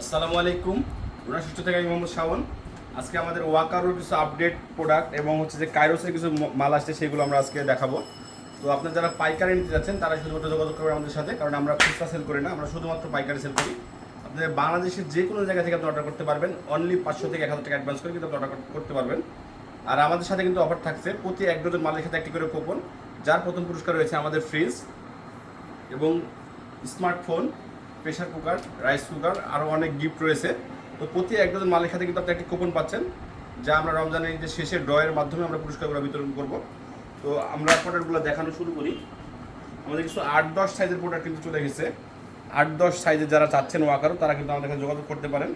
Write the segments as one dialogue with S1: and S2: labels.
S1: আসসালামু আলাইকুম। উনাশিষ্ট থেকে আমি মোহাম্মদ শাওন। আজকে আমাদের ওয়াকারোর কিছু আপডেট প্রোডাক্ট এবং হচ্ছে যে কাইরোসের কিছু মাল আসছে, সেগুলো আমরা আজকে দেখাবো। তো আপনারা যারা পাইকারি নিতে যাচ্ছেন, তারা শুধুমাত্র যোগাযোগ করবেন আমাদের সাথে, কারণ আমরা খুচরা সেল করি না, আমরা শুধুমাত্র পাইকারি সেল করি। আপনাদের বাংলাদেশের যে কোনো জায়গা থেকে আপনি অর্ডার করতে পারবেন। অনলি পাঁচশো থেকে এক হাজার টাকা অ্যাডভান্স করে কিন্তু আপনি অর্ডার করতে পারবেন। আর আমাদের সাথে কিন্তু অফার থাকছে প্রতি এক ডজন মালের সাথে একটি করে কুপন যার প্রথম পুরস্কার রয়েছে আমাদের ফ্রিজ এবং smartphone pressure cooker rice cooker আরও অনেক গিফট রয়েছে। তো প্রতি এক ডজন মালের সাথে কিন্তু আপনি একটি কুপন পাচ্ছেন, যা আমরা রমজানের যে শেষের ড্রয়ের মাধ্যমে আমরা পুরস্কারগুলো বিতরণ করব। তো আমরা প্রোডাক্টগুলো দেখানো শুরু করি। আমাদের কিছু আট দশ সাইজের প্রোডাক্ট কিন্তু চলে গেছে আট দশ সাইজের যারা চাচ্ছেন ওয়াকারও তারা কিন্তু আমাদের কাছে যোগাযোগ করতে পারেন।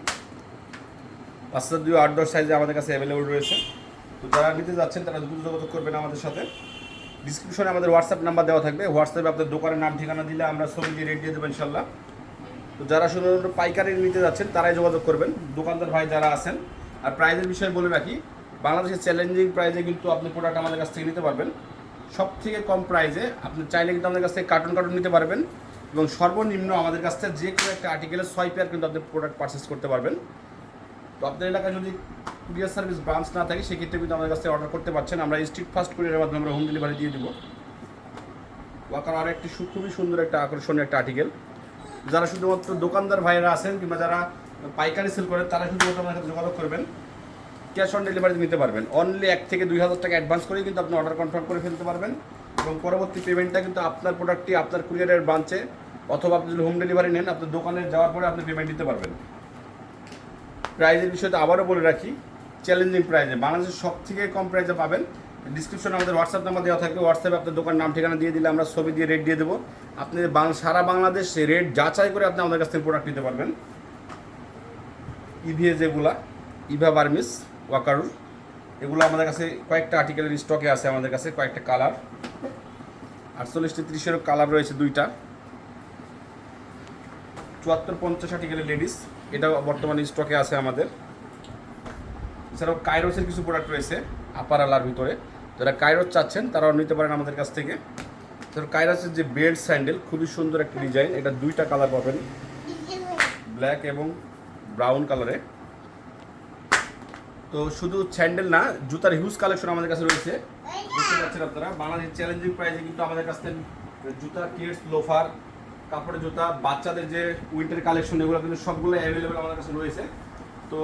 S1: পাঁচটা দুই আট দশ সাইজে আমাদের কাছে অ্যাভেলেবল রয়েছে। তো যারা নিতে যাচ্ছেন, তারা দ্রুত যোগাযোগ করবেন আমাদের সাথে। ডিসক্রিপশনে আমাদের হোয়াটসঅ্যাপ নাম্বার দেওয়া থাকবে। হোয়াটসঅ্যাপে আপনার দোকানের নাম, ঠিকানা দিলে আমরা ছবি দিয়ে রেট দিয়ে দেবো ইনশাল্লাহ তো যারা শুধুমাত্র পাইকারি নিতে যাচ্ছেন, তারাই যোগাযোগ করবেন। দোকানদার ভাই যারা আছেন, আর প্রাইজের বিষয়ে বলে রাখি, বাংলাদেশের চ্যালেঞ্জিং প্রাইজে কিন্তু আপনি প্রোডাক্ট আমাদের কাছ থেকে নিতে পারবেন। সব থেকে কম প্রাইজে আপনি চাইলে কিন্তু আমাদের কাছ থেকে কার্টুন কার্টুন নিতে পারবেন এবং সর্বনিম্ন আমাদের কাছ থেকে যে কোনো একটা আর্টিকেলের ছয় পেয়ার কিন্তু আপনি প্রোডাক্ট পারচেস করতে পারবেন। তো আপনার এলাকায় যদি কুরিয়ার সার্ভিস ব্রাঞ্চ না থাকে, সেক্ষেত্রে কিন্তু আমাদের কাছ থেকে অর্ডার করতে পারছেন। আমরা স্ট্রিট ফাস্ট কুরিয়ারের মাধ্যমে আমরা হোম ডেলিভারি দিয়ে দিব। ওয়াকার আরও একটি খুবই সুন্দর একটা আকর্ষণীয় একটা আর্টিকেল যারা শুধুমাত্র দোকানদার ভাইয়েরা আছেন কিংবা যারা পাইকারি সেল করেন, তারা শুধুমাত্র আমার সাথে যোগাযোগ করবেন। ক্যাশ অন ডেলিভারি নিতে পারবেন। অনলি এক থেকে দুই হাজার টাকা অ্যাডভান্স করেই কিন্তু আপনি অর্ডার কনফার্ম করে ফেলতে পারবেন। এবং পরবর্তী পেমেন্টটা কিন্তু আপনার প্রোডাক্টটি আপনার কুরিয়ারের ব্রাঞ্চে অথবা আপনি যদি হোম ডেলিভারি নেন, আপনার দোকানে যাওয়ার পরে আপনি পেমেন্ট দিতে পারবেন। প্রাইজের বিষয়টা আবারও বলে রাখি চ্যালেঞ্জিং প্রাইজে বাংলাদেশের সব থেকে কম প্রাইজে পাবেন ডিসক্রিপশনে আমাদের হোয়াটসঅ্যাপ নাম্বার দেওয়া থাকবে। হোয়াটসঅ্যাপে আপনার দোকান নাম, ঠিকানা দিয়ে দিলে আমরা ছবি দিয়ে রেট দিয়ে দেবো। আপনি সারা বাংলাদেশ রেট যাচাই করে আপনি আমাদের কাছ থেকে প্রোডাক্ট নিতে পারবেন। ইভিএ যেগুলা, ইভা বার্মিস ওয়াকারুল, এগুলো আমাদের কাছে কয়েকটা আর্টিকেলের স্টকে আছে আমাদের কাছে, কয়েকটা কালার আটচল্লিশটি ত্রিশেরও কালার রয়েছে দুইটা। চুয়াত্তর পঞ্চাশ আর্টিকেলের লেডিস এটা বর্তমানে স্টকে আছে আমাদের। এছাড়াও কাইরোসের কিছু প্রোডাক্ট রয়েছে আপার আলার ভিতরে। যারা কাইরোস চাচ্ছেন, তারাও নিতে পারেন আমাদের কাছ থেকে। তো কাইরোসের যে বেল্ট স্যান্ডেল, খুবই সুন্দর একটা ডিজাইন। এটা দুইটা কালার পাবেন। ব্ল্যাক এবং ব্রাউন কালারে। তো শুধু স্যান্ডেল না, জুতার হিউজ কালেকশন আমাদের কাছে রয়েছে। দেখতে পাচ্ছেন আপনারা বাংলাদেশ চ্যালেঞ্জিং প্রাইসে কিন্তু আমাদের কাছ থেকে জুতা কিডস লোফার কাপড়ের জুতা, বাচ্চাদের যে উইন্টার কালেকশন এগুলো কিন্তু সবগুলো অ্যাভেলেবেল আমাদের কাছে রয়েছে। তো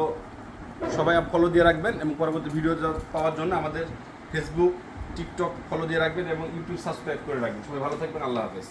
S1: সবাই ফলো দিয়ে রাখবেন এবং পরবর্তী ভিডিও পাওয়ার জন্য আমাদের ফেসবুক টিকটক ফলো দিয়ে রাখবেন এবং ইউটিউব সাবস্ক্রাইব করে রাখবেন। সবাই ভালো থাকবেন, আল্লাহ হাফেজ।